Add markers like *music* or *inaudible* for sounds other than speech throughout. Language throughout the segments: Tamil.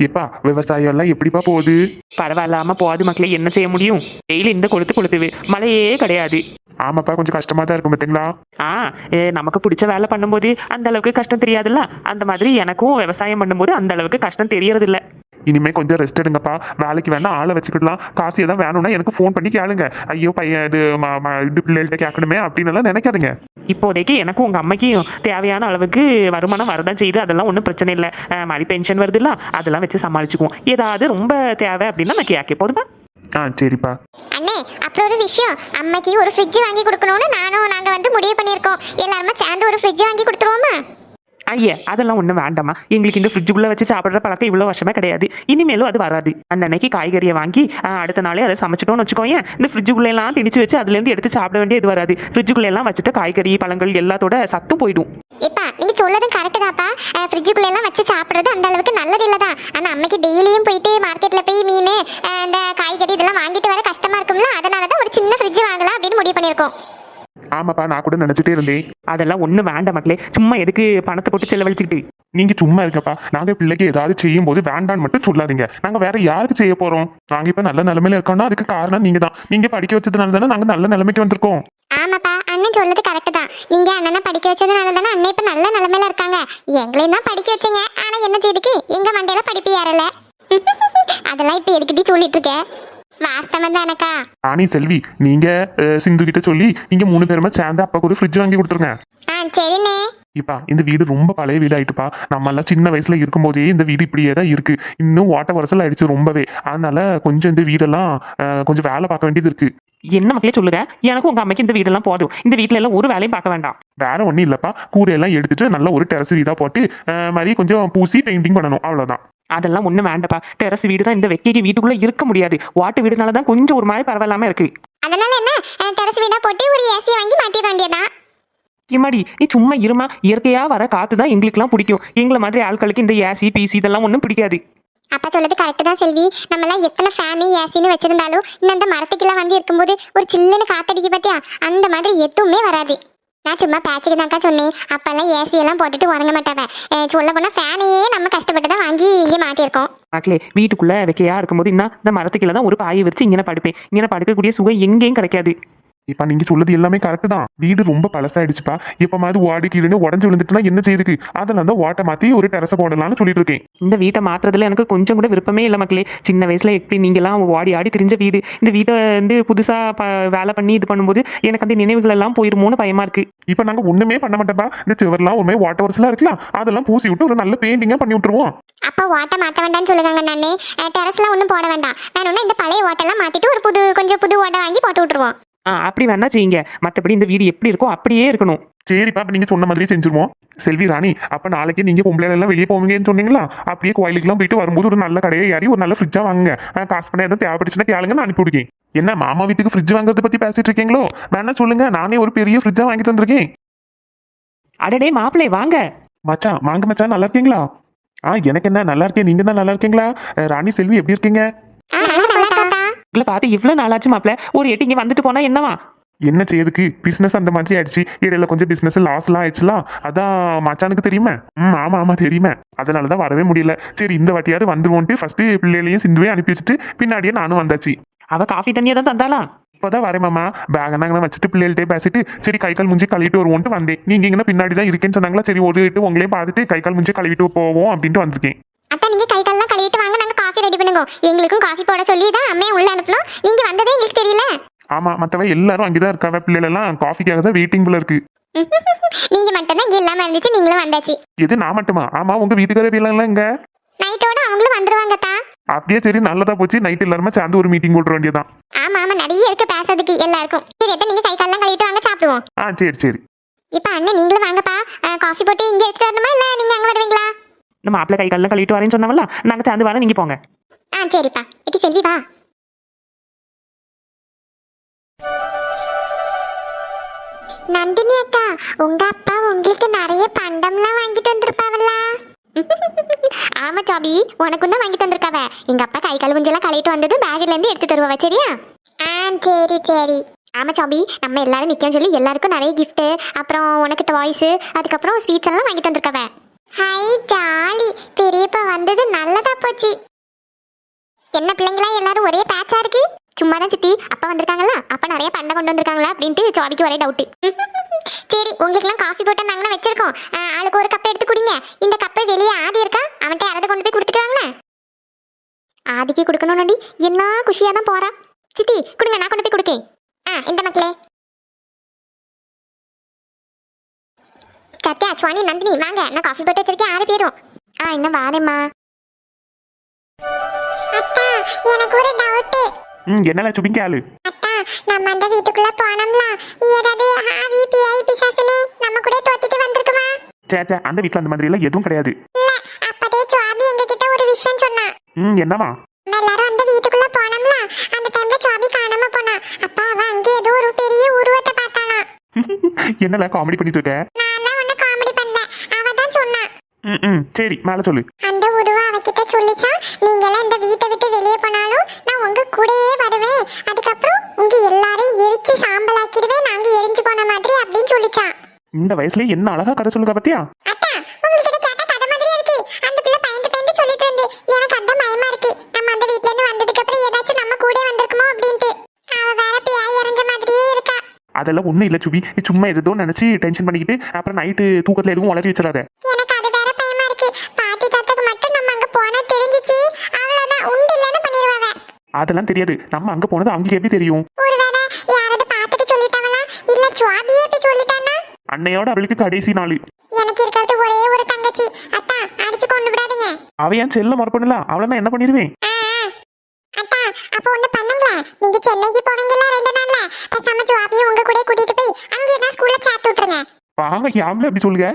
எப்பா விவசாயம் எல்லாம் எப்படிப்பா போகுது? பரவாயில்லாம போகாது மக்களே என்ன செய்ய முடியும்? டெய்லி இந்த கொளுத்து கொளுத்துது. மழையே கிடையாது. ஆமாப்பா கொஞ்சம் கஷ்டமா தான் இருக்கும் பார்த்தீங்களா ஆ ஏ, நமக்கு பிடிச்ச வேலை பண்ணும்போது அந்த அளவுக்கு கஷ்டம் தெரியாதுல்ல? அந்த மாதிரி எனக்கும் விவசாயம் பண்ணும்போது அந்த அளவுக்கு கஷ்டம் தெரியறது இல்ல இனிமே கொஞ்சம் ரெஸ்ட் எடுங்கப்பா. வேலைக்கு வேணா ஆளை வச்சுக்கிடலாம். காசு எதாவது வேணும்னா எனக்கு ஃபோன் பண்ணி கேளுங்க. ஐயோ பையன் இது ம- ம- இது பிள்ளைகள்ட்ட கேட்கணுமே அப்படின்னு எல்லாம் நினைக்காதுங்க. இப்போதைக்கு எனக்கும் உங்க அம்மைக்கும் தேவையான அளவுக்கு வருமானம் வரதான் செய்யுது. அதெல்லாம் ஒன்றும் பிரச்சனை இல்லை. மாதிரி பென்ஷன் வருதுல்ல அதெல்லாம் வச்சு சமாளிச்சுக்குவோம். ஏதாவது ரொம்ப தேவை அப்படின்னா நான் கேட்க போதுமா? ஆ சரிப்பா. அண்ணே அப்புறம் ஒரு விஷயம். அம்மைக்கு ஒரு ஃப்ரிட்ஜ் வாங்கி கொடுக்கணும்னு நானும் நாங்க வந்து முடிவு பண்ணியிருக்கோம். எல்லாருமே சேர்ந்து ஒரு ஃப்ரிட்ஜ் வாங்கி கொடுத்துருவோமா? ஐயா அதெல்லாம் ஒன்றும் வேண்டாமா எங்களுக்கு இந்த ஃப்ரிட்ஜுக்குள்ளே வச்சு சாப்பிட்ற பழக்கம் இவ்வளோ வருஷமே கிடையாது. இனிமேலும் அது வராது. அந்த அன்னைக்கு காய்கறியை வாங்கி அடுத்த நாளே அதை சமைச்சிட்டோம்னு வச்சுக்கோங்க இந்த ஃப்ரிட்ஜுக்குள்ளெல்லாம் திணிச்சு வச்சு அதுலேருந்து எடுத்து சாப்பிட வேண்டியது வராது. ஃப்ரிட்ஜுக்குள்ளெல்லாம் வச்சுட்டு காய்கறி பழங்கள் எல்லாத்தோட சத்தும் போயிடும். இப்பா நீங்க சொல்லதும் கரெக்டு தான்ப்பா ஃப்ரிட்ஜுக்குள்ள எல்லாம் வச்சு சாப்பிட்றது அந்த அளவுக்கு நல்லது இல்லை தான். ஆனா அம்மைக்கு டெய்லியும் போயிட்டு மார்க்கெட்ல போய் மீன் இந்த காய்கறி இதெல்லாம் வாங்கிட்டு வர கஷ்டமா இருக்கும்ல. அதனால தான் ஒரு சின்ன ஃப்ரிட்ஜ் வாங்கலாம் அப்படின்னு முடிவு பண்ணியிருக்கோம். ஆமாப்பா நான் கூட நினைச்சிட்டே இருந்தேன். அதெல்லாம் ஒன்றும் வேண்டாம் மக்களே. சும்மா எதுக்கு பணத்தை போட்டு செலவழிச்சுக்கிட்டு? நீங்க சும்மா இருக்கப்பா நாங்க பிள்ளைக்கு ஏதாவது செய்யும் போது வேண்டான்னு மட்டும் சொல்லாதீங்க. நாங்க வேற யாருக்கு செய்ய போறோம்? நாங்க இப்ப நல்ல நிலைமையில இருக்கோம்னா அதுக்கு காரணம் நீங்க தான். நீங்க படிக்க வச்சதுனால தானே நாங்க நல்ல நிலைமைக்கு வந்திருக்கோம். ஆமாப்பா அண்ணன் சொல்லது கரெக்டு தான். நீங்க அண்ணனை படிக்க வச்சதுனால தானே அண்ணன் இப்ப நல்ல நிலைமையில இருக்காங்க. எங்களையும் தான் படிக்க வச்சீங்க. ஆனா என்ன செய்துக்கு? எங்க மண்டையில படிப்பு ஏறல. *laughs* அதெல்லாம் இப்ப எதுக்கிட்டி சொல்லிட்டு இருக்க. வாஸ்தவம் தானக்கா ராணி செல்வி நீங்க அஹ், சிந்து கிட்ட சொல்லி நீங்க மூணு பேருமே சேர்ந்து அப்பாக்கு ஒரு ஃப்ரிட்ஜ் வாங்கி கொடுத்துருங்க. ஆ சரிண்ணே. இப்பா இந்த வீடு ரொம்ப பழைய வீடு ஆயிட்டுப்பா. நம்ம எல்லாம் சின்ன வயசுல இருக்கும்போதே இந்த வீடு இப்படியே தான் இருக்கு. இன்னும் ஓட்ட வரசல் ஆயிடுச்சு ரொம்பவே. அதனால கொஞ்சம் இந்த வீடெல்லாம் அஹ், கொஞ்சம் வேலை பார்க்க வேண்டியது இருக்கு. என்ன மக்களே சொல்லுங்க? எனக்கும் உங்க அம்மைக்கு இந்த வீடெல்லாம் போதும் இந்த வீட்டில எல்லாம் ஒரு வேலையும் பார்க்க வேண்டாம். வேற ஒன்றும் இல்லப்பா. கூரையெல்லாம் எடுத்துட்டு நல்ல ஒரு டெரஸ் வீடா போட்டு மாதிரி கொஞ்சம் பூசி பெயிண்டிங் பண்ணணும். அவ்வளவுதான். அதெல்லாம் ஒன்றும் வேண்டாப்பா டெரஸ் வீடு தான் இந்த வெக்கைக்கு வீட்டுக்குள்ள இருக்க முடியாது. வாட்டு வீடுனால தான் கொஞ்சம் ஒரு மாதிரி பரவாயில்லாம இருக்கு. அதனால என்ன? டெரஸ் வீடா போட்டு ஒரு ஏசி வாங்கி மாட்டிட வேண்டியதான் இம்மாடி நீ சும்மா இருமா. இயற்கையா வர காத்து தான் எங்களுக்குலாம் பிடிக்கும். எங்களை மாதிரி ஆட்களுக்கு இந்த ஏசி பிசி இதெல்லாம் ஒன்றும் பிடிக்காது. அப்பா சொல்லது கரெக்டு தான் செல்வி. நம்மலாம் எத்தனை ஃபேனு ஏசின்னு வச்சிருந்தாலும் இன்னும் அந்த மரத்துக்கெல்லாம் வந்து இருக்கும்போது ஒரு சில்லுன்னு காத்தடிக்கு பார்த்தியா? அந்த மாதிரி எதுவுமே வராது. நான் சும்மா பேச்சுக்கு தான்க்கா சொன்னேன். அப்பெல்லாம் ஏசி எல்லாம் போட்டுட்டு உறங்க மாட்டாங்க சொல்ல போனா ஃபேனையே நம்ம கஷ்டப்பட்டு தான் வாங்கி இங்கே மாட்டியிருக்கோம். மக்களே வீட்டுக்குள்ள வைக்கையா இருக்கும்போது இன்னும் இந்த மரத்துக்குள்ள தான் ஒரு பாயை வச்சு இங்கே படுப்பேன். இங்கே படுக்கக்கூடிய சுகம் எங்கேயும் கிடைக்காது. இப்ப நீங்க சொல்றது எல்லாமே கரெக்ட் தான். வீடு ரொம்ப பழசாயிடுச்சுப்பா. இப்ப மாதிரி ஓடி கீழே உடஞ்சு விழுந்துட்டுனா என்ன செய்யுதுக்கு அதனால தான் ஓட்டை மாத்தி ஒரு டெரஸை போடலாம்னு சொல்லிட்டு இருக்கேன். இந்த வீட்டை மாத்துறதுல எனக்கு கொஞ்சம் கூட விருப்பமே இல்லை மக்களே. சின்ன வயசுல எப்படி நீங்களாம் ஓடி ஆடி திரிஞ்ச வீடு. இந்த வீட்டை வந்து புதுசா வேலை பண்ணி இது பண்ணும்போது எனக்கு அந்த நினைவுகள் எல்லாம் போயிருமோன்னு பயமா இருக்கு. இப்ப நாங்க ஒண்ணுமே பண்ண மாட்டோம்ப்பா. இந்த சுவர்லாம் மாதிரி வாட்டர் வரஸ்லாம் இருக்கலாம் அதெல்லாம் பூசி விட்டு ஒரு நல்ல பெயிண்டிங்கா பண்ணி விட்டுருவோம். அப்பா ஓட்டை மாற்ற வேண்டாம்னு சொல்லுவாங்க நானே. டெரஸ்லாம் ஒன்றும் போட வேண்டாம். வேணும்னா இந்த பழைய ஓட்டெல்லாம் மாத்திட்டு ஒரு புது கொஞ்சம் புது ஓட்டை வாங்கி போட்டு விட்டுருவோம். ஆ அப்படி வேணா செய்யுங்க. மற்றபடி இந்த வீடு எப்படி இருக்கோ அப்படியே இருக்கணும். சரிப்பா அப்ப நீங்க சொன்ன மாதிரி செஞ்சுருவோம். செல்வி ராணி அப்ப நாளைக்கு நீங்க பொம்பளை எல்லாம் வெளியே போவீங்கன்னு சொன்னீங்களா? அப்படியே கோயிலுக்குலாம் போயிட்டு வரும்போது ஒரு நல்ல கடையை ஏறி ஒரு நல்ல ஃப்ரிட்ஜா வாங்குங்க. அஹ் காசு பண்ண எதுவும் தேவைப்பட்டுச்சுன்னா கேளுங்க நான் அனுப்பி விடுக்கேன். என்ன மாமா வீட்டுக்கு ஃப்ரிட்ஜ் வாங்குறத பத்தி பேசிட்டு இருக்கீங்களோ? வேணா சொல்லுங்க நானே ஒரு பெரிய ஃப்ரிட்ஜா வாங்கி தந்திருக்கேன். அடடே மாப்பிளே வாங்க. மச்சான் வாங்க மச்சான் நல்லா இருக்கீங்களா? ஆ எனக்கு என்ன நல்லா இருக்கேன் நீங்க தான் நல்லா இருக்கீங்களா? ராணி செல்வி எப்படி இருக்கீங்க? உங்களை பார்த்து இவ்வளோ நாளாச்சு மாப்பிள. ஒரு எட்டு இங்கே வந்துட்டு போனா என்னவா? என்ன செய்யுதுக்கு பிசினஸ் அந்த மாதிரி ஆயிடுச்சு. இடையில கொஞ்சம் பிசினஸ் லாஸ்லாம் ஆயிடுச்சுலாம் அதான் மச்சானுக்கு தெரியுமா? ம் ஆமா ஆமா தெரியுமே. அதனால தான் வரவே முடியல. சரி இந்த வாட்டியாவது வந்துருவோன்ட்டு ஃபர்ஸ்ட் பிள்ளைகளையும் சிந்துவே அனுப்பி வச்சுட்டு பின்னாடியே நானும் வந்தாச்சு. அவ காஃபி தண்ணியை தான் தந்தாளா? இப்போதான் வரேன் மாமா. பேக் நாங்க வச்சுட்டு பிள்ளைகள்ட்டே பேசிட்டு சரி கை கால் முஞ்சி கழுவிட்டு வருவோன்ட்டு வந்தேன். நீங்க இங்கே பின்னாடி தான் இருக்கேன்னு சொன்னாங்களா? சரி ஒரு உங்களையும் பார்த்துட்டு கை கால் முஞ்சி கழுவிட்டு போவோம் அப்படின்ட்டு வந்திருக்கேன். பண்ணுங்க. எங்களுக்கும் காஃபி போட சொல்லி தான் அம்மையை உள்ள அனுப்பணும். நீங்க வந்ததே எங்களுக்கு தெரியல. ஆமா மற்றவ எல்லாரும் அங்கேதான் இருக்காவ. பிள்ளைகள் எல்லாம் காஃபிக்காக தான் வெயிட்டிங் போல இருக்கு. *laughs* நீங்க மட்டும்தான் இங்க இல்லாம இருந்துச்சு நீங்களும் வந்தாச்சு. எது நான் மட்டுமா? ஆமா உங்க வீட்டுக்கார எல்லாம் இங்க நைட்டோட அவங்களும் வந்துருவாங்க தா அப்படியே சரி நல்லதா போச்சு. நைட் எல்லாருமே சேர்ந்து ஒரு மீட்டிங் போட்டுற வேண்டியதான் ஆமா ஆமா நிறைய இருக்கு பேசுறதுக்கு எல்லாருக்கும். சரி அத்தை நீங்க கை கால்லாம் கழுவிட்டு வாங்க சாப்பிடுவோம். ஆ சரி சரி. இப்ப அண்ணன் நீங்களும் வாங்கப்பா. காஃபி போட்டு இங்க எடுத்துட்டு வரணுமா இல்ல நீங்க அங்க வருவீங்களா? இந்த மாப்பிள்ளை கை கால்லாம் கழுவிட்டு வரேன்னு சொன்னாவல்ல? நாங்கள் சேர்ந்து வரேன் நீங்கள் போங்க. ஆ சரிப்பா. இட்டி செல்வி வா. நந்தினி அக்கா உங்க அப்பா உங்களுக்கு நிறைய பண்டம்லாம் வாங்கிட்டு வந்திருப்பாவல்ல. *laughs* ஆமா சாபி உனக்கு தான் வாங்கிட்டு வந்திருக்காவ. எங்க அப்பா கை கால் எல்லாம் கழுவிட்டு வந்தது பேக்ல இருந்து எடுத்து தருவா சரியா? ஆ சரி சரி. ஆமா சாபி நம்ம எல்லாரும் நிக்கோம் சொல்லி எல்லாருக்கும் நிறைய கிஃப்ட் அப்புறம் உனக்கு டாய்ஸ் அதுக்கப்புறம் ஸ்வீட்ஸ் எல்லாம் வாங்கிட்டு வந்திருக்காவ. Hi jolly. பெரியப்பா வந்தது நல்லதா போச்சு. என்ன பிள்ளைங்களா எல்லாரும் ஒரே பேட்சா இருக்கு? சும்மா தான் சித்தி அப்பா வந்திருக்காங்களா? அப்பா நிறைய பண்டை கொண்டு வந்திருக்காங்களா? அப்படின்ட்டு ஜாபிக்கு ஒரே டவுட்டு சரி உங்களுக்குலாம் காஃபி போட்டு நாங்கன்னா வச்சிருக்கோம். ஆஹ், ஆளுக்கு ஒரு கப்பை எடுத்து குடிங்க. இந்த கப்பை வெளியே ஆதி இருக்கா? அவன்கிட்ட யாராவது கொண்டு போய் கொடுத்துட்டு வாங்க ஆதிக்கு கொடுக்கணும்னு என்ன குஷியாக தான் போறா. சித்தி கொடுங்க நான் கொண்டு போய் கொடுக்கேன். ஆ இந்த மக்களே. சத்யா சுவாணி நந்தினி வாங்க. நான் காஃபி போட்டு வச்சிருக்கேன். ஆறு பேரும். ஆ இன்னும் வாரேம்மா. அத்தா எனக்கு ஒரு டவுட் ம் என்னல சுபி கேளு அத்தா நம்ம அந்த வீட்டுக்குள்ள போனோம்ல. ஏதாவது ஆவி பிஐ பிசாசுன்னு நம்ம கூட தோத்திட்டு வந்திருக்குமா? சே சே அந்த வீட்டில் அந்த மாதிரி எல்லாம் எதுவும் கிடையாது. இல்ல அப்பதே சுவாமி எங்ககிட்ட ஒரு விஷயம் சொன்னா ம் என்னவா நம்ம எல்லாரும் அந்த வீட்டுக்குள்ள போனோம்ல. அந்த டைம்ல சுவாமி காணாம போனா அப்பா அவன் அங்கே ஏதோ ஒரு பெரிய உருவத்தை பார்த்தானா *laughs* என்னல காமெடி பண்ணிட்டு இருக்க நான் ஒண்ணு காமெடி பண்ணல அவ தான் சொன்னா ம் ம் சரி மேலே சொல்லு. அந்த உருவம் அவகிட்ட சொல்லிச்சா நீங்க எல்லாம் இந்த வீட்டை விட்டு வெளியே போனாலும் நான் உங்க கூடயே வருவேன். அதுக்கப்புறம் உங்க எல்லாரையும் எரிச்சு சாம்பலாக்கிடுவேன் நாங்க எரிஞ்சு போன மாதிரி அப்படின்னு சொல்லிச்சான் இந்த வயசுலயே என்ன அழகா கதை சொல்லுங்க பத்தியா? அத்தா உங்களுக்கு இதை கேட்டா கதை மாதிரியே இருக்கு. அந்த பிள்ளை பயந்து பயந்து சொல்லிட்டு இருந்து எனக்கு அந்த பயமா இருக்கு. நம்ம அந்த வீட்ல இருந்து வந்ததுக்கு அப்புறம் ஏதாச்சும் நம்ம கூட வந்திருக்குமோ அப்படின்ட்டு. அவ வேற பியாய் இறஞ்ச மாதிரியே இருக்கா. அதெல்லாம் ஒன்றும் இல்லை சுபி. நீ சும்மா எதோ நினச்சி டென்ஷன் பண்ணிக்கிட்டு அப்புறம் நைட்டு தூக்கத்தில் எதுவும் உளறி வச்சிடாத. அதெல்லாம் தெரியாது. நம்ம அங்கே போனது அவங்களுக்கு எப்படி தெரியும்? அன்னையோட அவளுக்கு கடைசி நாள். எனக்கு இருக்கிறது ஒரே ஒரு தங்கச்சி. அத்தா அடிச்சு கொண்டு விடாதீங்க. அவ ஏன் செல்ல மறுப்பணுல அவளை நான் என்ன பண்ணிடுவேன். அத்தா அப்ப ஒண்ணு பண்ணுங்களா நீங்க சென்னைக்கு போவீங்களா ரெண்டு நாள்ல? பேசாம சுவாபியை உங்க கூட கூட்டிட்டு போய் அங்கே தான் ஸ்கூல்ல சேர்த்து விட்டுருங்க. வாங்க யாமல அப்படி சொல்லுங்க.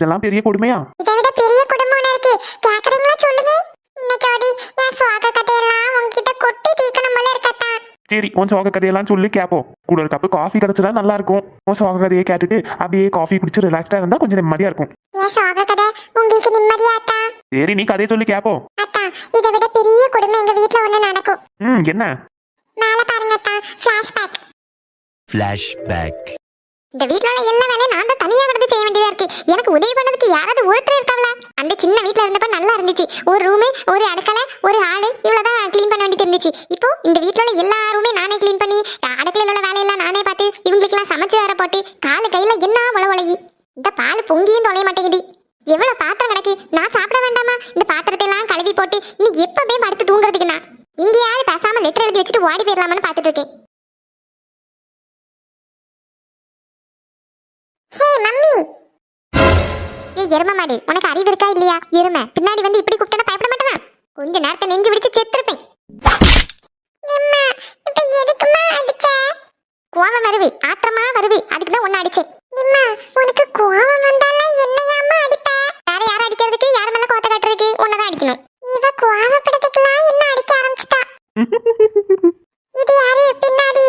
இதெல்லாம் பெரிய கொடுமையா? இதை விட பெரிய குடும்பம் ஒண்ணு இருக்கு. கேக்குறீங்களா சொல்லுங்க. இன்னைக்கோடி என் சுவாக கதையெல்லாம் உங்ககிட்ட கொட்டி தீக்கணும் போல இருக்கத்தா சரி உன் சோக கதையெல்லாம் சொல்லி கேட்போம் கூட ஒரு கப்பு காஃபி கிடைச்சதா நல்லா இருக்கும். உன் சோக கதையை கேட்டுட்டு அப்படியே காஃபி குடிச்சு ரிலாக்ஸ்டா இருந்தா கொஞ்சம் நிம்மதியா இருக்கும். என் சுவாக கதை உங்களுக்கு நிம்மதியாத்தா சரி நீ கதையை சொல்லி கேட்போம் அத்தா இதை விட பெரிய குடும்பம் எங்க வீட்ல ஒண்ணு நடக்கும். ம் என்ன? மேல பாருங்க அத்தா ஃபிளாஷ்பேக் Flashback. இந்த வீட்ல உள்ள எல்லா வேலையும் நான் தான் தனியா நடந்து செய்ய வேண்டியதா இருக்கு. எனக்கு உதவி பண்ணதுக்கு யாராவது ஒருத்தர் இருக்காங்களா? அந்த சின்ன வீட்ல இருந்தப்ப நல்லா இருந்துச்சு. ஒரு ரூமு ஒரு அடுக்கலை ஒரு ஆடு இவ்வளவுதான் க்ளீன் பண்ண வேண்டியது இருந்துச்சு. இப்போ இந்த வீட்ல உள்ள எல்லா ரூமே நானே க்ளீன் பண்ணி அடுக்கலையில் உள்ள வேலையெல்லாம் நானே பார்த்து இவங்களுக்கெல்லாம் சமைச்சு வேற போட்டு காலு கையில என்ன உல உலகி இந்த பால் பொங்கியும் தொலைய மாட்டேங்குது. எவ்வளவு பாத்திரம் கிடக்கு? நான் சாப்பிட வேண்டாமா? இந்த பாத்திரத்தை எல்லாம் கழுவி போட்டு இன்னைக்கு எப்பவே படுத்து தூங்குறதுக்கு நான் இங்கேயாவது பேசாம லெட்டர் எழுதி வச்சுட்டு ஓடி போயிடலாமான்னு பார்த்துட்டு இருக்கேன். ஏய் எரும மாடு உனக்கு அறிவு இருக்கா இல்லையா? எருமை. பின்னாடி வந்து இப்படி கூப்பிட்டா பயப்பட மாட்டேனா? கொஞ்ச நேரத்தை நெஞ்சு விடுச்சு செத்துருப்பேன். கோவம் வருது ஆத்திரமா வருது. அதுக்கு தான் ஒன்னு அடிச்சேன். உனக்கு கோவம் வந்தாலே என்னையாம்மா அடிப்ப? வேற யார அடிக்கிறதுக்கு யார் மேல கோத்த அடிக்கணும். இவ என்ன அடிக்க ஆரம்பிச்சிட்டா? இது யாரு பின்னாடி?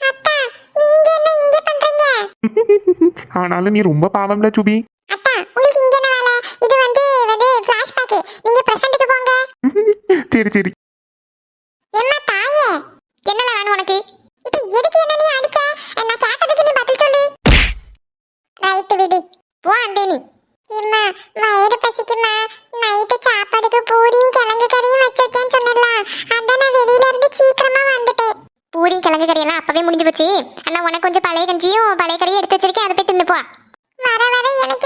அத்தா நீங்க என்ன இங்க பண்றீங்க? ஆனாலும் நீ ரொம்ப பாவம்ல சுபி. சரி சரி. என்ன தாயே? என்னல வேணும் உனக்கு? இப்போ எதுக்கு என்ன நீ அடிச்ச? நான் கேட்டதுக்கு நீ பதில் சொல்லு. ரைட் விடு. போ அந்தே நீ இம்மா வயிறு பசிக்குமா? நைட்டு சாப்பாடுக்கு பூரியும் கிழங்கு கறியும் வச்சிருக்கேன்னு சொன்னல அதான் நான் வெளியில இருந்து சீக்கிரமா வந்துட்டேன். பூரி கிழங்கு கறி எல்லாம் அப்பவே முடிஞ்சு போச்சு. அண்ணா உனக்கு கொஞ்சம் பழைய கஞ்சியும் பழைய கறியும் எடுத்து வச்சிருக்கேன். அதை போய் தின்னு வர வர எனக்கு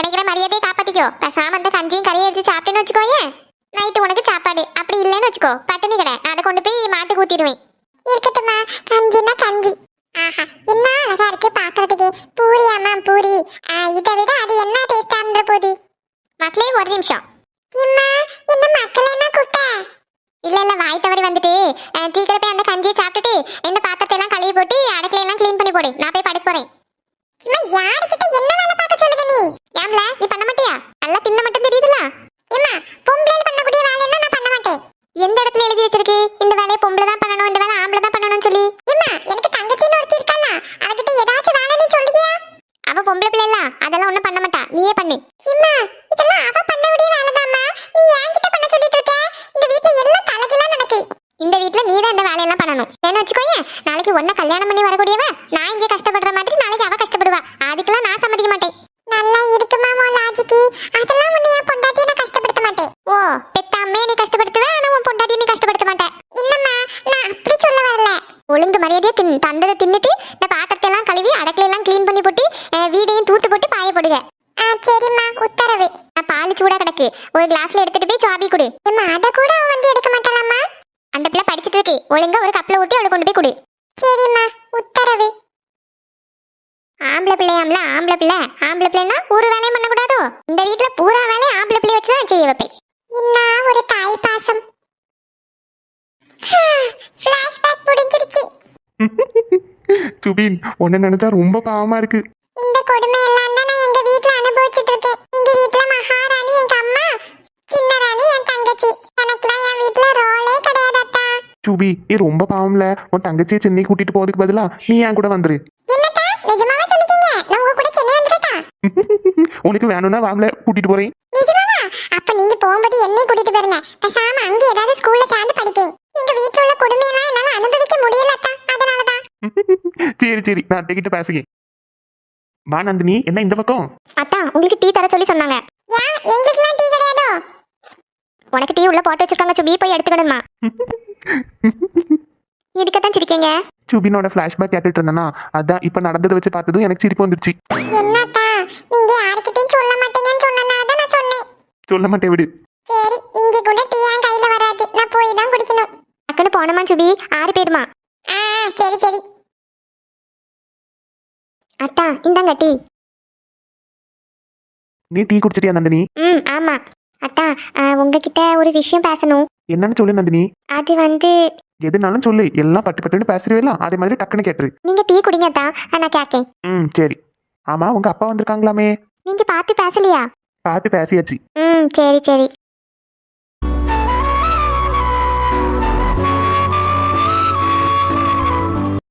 கிடைக்கிற மரியாதையை காப்பாத்திக்கோ. பேசாம அந்த கஞ்சியும் கறியும் எடுத்து சாப்பிட்டேன்னு வச்சுக்கோயேன் நைட்டு உனக்கு சாப்பாடு. அப்படி இல்லைன்னு வச்சுக்கோ. பட்டினி கடை. அதை கொண்டு போய் மாட்டுக்கு ஊத்திடுவேன் இருக்கட்டும்மா. கஞ்சினா கஞ்சி. ஆஹா. என்ன அழகா இருக்கு பாக்குறதுக்கு. பூரி அம்மா பூரி. இதை விட அது என்ன டேஸ்டா இருந்த போது? மக்களே ஒரு நிமிஷம். இம்மா என்ன மக்கள் என்ன கூப்பிட்ட? இல்ல இல்ல வாய் தவறி வந்துட்டு. சீக்கிரம் போய் அந்த கஞ்சியை சாப்பிட்டுட்டு இந்த பாத்திரத்தை எல்லாம் கழுவி போட்டு அடுக்கலை எல்லாம் க்ளீன் பண்ணி போடு. நான் போய் படுக்க போறேன். சும்மா யாருக்கிட்ட என்ன வேலை பார்க்க ஏம்ல நீ பண்ண மாட்டியா? நல்லா தின்ன மட்டும் தெரியுதுல ஏமா பொம்பளைல பண்ணக்கூடிய வேலையெல்லாம் நான் பண்ண மாட்டேன். எந்த இடத்துல எழுதி வச்சிருக்கு? இந்த வேலையை பொம்பளை தான் பண்ணணும் இந்த வேலை ஆம்பளை தான் பண்ணணும்னு சொல்லி. ஏமா எனக்கு தங்கச்சின்னு ஒருத்தி இருக்கால அவகிட்ட ஏதாச்சும் வேலை நீ சொல்லுவியா? அவ பொம்பளை பிள்ளைல அதெல்லாம் ஒண்ணும் பண்ண மாட்டா. நீயே பண்ணு. ஏமா இதெல்லாம் அவ பண்ணக்கூடிய வேலை தான்மா நீ என்கிட்ட பண்ண சொல்லிட்டு இருக்க. இந்த வீட்ல எல்லாம் தலைகீழா நடக்கு. இந்த வீட்ல நீ தான் இந்த வேலையெல்லாம் பண்ணணும். ஏன்னு வச்சுக்கோங்க நாளைக்கு ஒன்ன கல்யாணம் பண்ணி வரக்கூடியவ சரிம்மா உத்தரவு. பால் சூடா கிடக்கு. ஒரு கிளாஸ்ல எடுத்துட்டு போய் சாபி கொடு. அம்மா அத கூட அவன் வந்து எடுக்க மாட்டாளாம்மா? அந்த பிள்ளை படிச்சிட்டு இருக்கு. ஒழுங்கா ஒரு கப்ல ஊத்தி அவளை கொண்டு போய் கொடு. சரிம்மா உத்தரவு. ஆம்பளை பிள்ளையாம்ல ஆம்பளை பிள்ளை. ஆம்பளை பிள்ளைன்னா ஒரு வேலையும் பண்ணக்கூடாதோ? இந்த வீட்ல பூரா வேலையும் ஆம்பளை பிள்ளை வச்சு தான் செய்ய வைப்பேன். என்ன ஒரு தாய் பாசம். ஃபிளாஷ்பேக் முடிஞ்சிருச்சு. *laughs* சுபின் உன்னை நினைச்சா ரொம்ப பாவமா இருக்கு. இந்த கொடுமை எல்லாம் தான் நான் எங்க வீட்ல அனுபவிச்சிட்டு இருக்கேன் எங்க வீட்ல மகாராணி எங்க அம்மா? சின்ன ராணி என் தங்கச்சி. எனக்குலாம் என் வீட்ல ரோலே கிடையாது அத்தா. சுபி நீ ரொம்ப பாவம்ல. உன் தங்கச்சியை சென்னை கூட்டிட்டு போறதுக்கு பதிலா நீ என் கூட வந்துரு. என்னத்தா? நிஜமாவா சொல்லிட்டீங்க? நான் உங்க கூட சென்னை வந்துட்டா *laughs* உனக்கு வேணும்னா வாங்கல கூட்டிட்டு போறேன். நிஜமாவா? அப்ப நீங்க போகும்போது என்னை கூட்டிட்டு போயிருங்க. பேசாம அங்க ஏதாவது ஸ்கூல்ல சேர்ந்து படிக்கேன் எங்க வீட்ல உள்ள கொடுமையெல்லாம் என்னால அனுபவிக்க முடியல அத்தா. *laughs* சரி சரி. நான் அத்தைக்கிட்ட பேசுகிறேன். வா நந்தினி. என்ன இந்த பக்கம்? அத்தா உங்களுக்கு டீ தர சொல்லி சொன்னாங்க. ஏன்? எங்களுக்குலாம் டீ கிடையாதோ? உனக்கு டீ உள்ள போட்டு வச்சிருக்காங்க சுபி. போய் எடுத்துக்கணுமா *laughs* இதுக்கத்தான் சிரிக்கீங்க? சுபினோட ஃபிளாஷ்பேக் கேட்டுட்டு இருந்தேனா அதான் இப்ப நடந்ததை வச்சு பார்த்ததும் எனக்கு சிரிப்பு வந்துருச்சு. என்னத்தா? நீங்க யார்கிட்டயும் சொல்ல மாட்டீங்கன்னு சொன்னனால தான் நான் சொன்னேன். சொல்ல மாட்டேன் விடு. சரி இங்க கூட டீ என் கையில வராது. நான் போய் தான் குடிக்கணும். டக்குனு போனோமா சுபி? ஆறு பேருமா? ஆ சரி சரி. அத்தா இந்தாங்க டீ. நீ டீ குடிச்சிட்டியா நந்தினி? ம் ஆமா. அத்தா ஆ, உங்ககிட்ட ஒரு விஷயம் பேசணும். என்னன்னு சொல்லு நந்தினி. அது வந்து எதுனாலும் சொல்லு எல்லாம் பட்டு பட்டுன்னு பேசுறீங்களா அதே மாதிரி டக்குன்னு கேட்டுரு. நீங்க டீ குடிங்க அத்தா. ஆ, நான் கேட்கேன் ம் சரி. ஆமா உங்க அப்பா வந்திருக்காங்களாமே. நீங்க பார்த்து பேசலையா? பார்த்து பேசியாச்சு. ம் சரி சரி.